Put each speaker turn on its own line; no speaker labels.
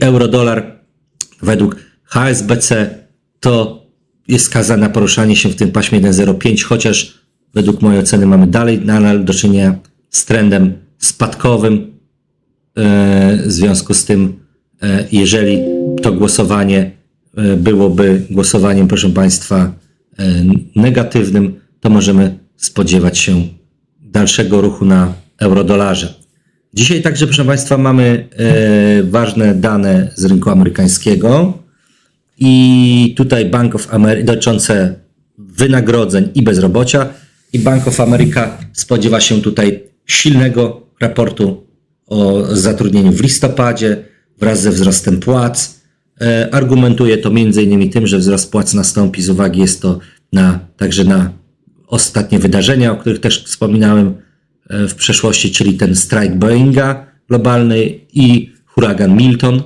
Euro-dolar według HSBC to jest skazane na poruszanie się w tym paśmie 1,05, chociaż według mojej oceny mamy dalej nadal do czynienia z trendem spadkowym. E, W związku z tym, e, jeżeli to głosowanie e, byłoby głosowaniem, proszę Państwa, negatywnym, to możemy spodziewać się dalszego ruchu na eurodolarze. Dzisiaj także, proszę Państwa, mamy e, ważne dane z rynku amerykańskiego i tutaj Bank of America dotyczące wynagrodzeń i bezrobocia i Bank of America spodziewa się tutaj silnego raportu o zatrudnieniu w listopadzie wraz ze wzrostem płac. E, Argumentuje to innymi tym, że wzrost płac nastąpi z uwagi jest to na, także na ostatnie wydarzenia, o których też wspominałem w przeszłości, czyli ten strajk Boeinga globalny i huragan Milton.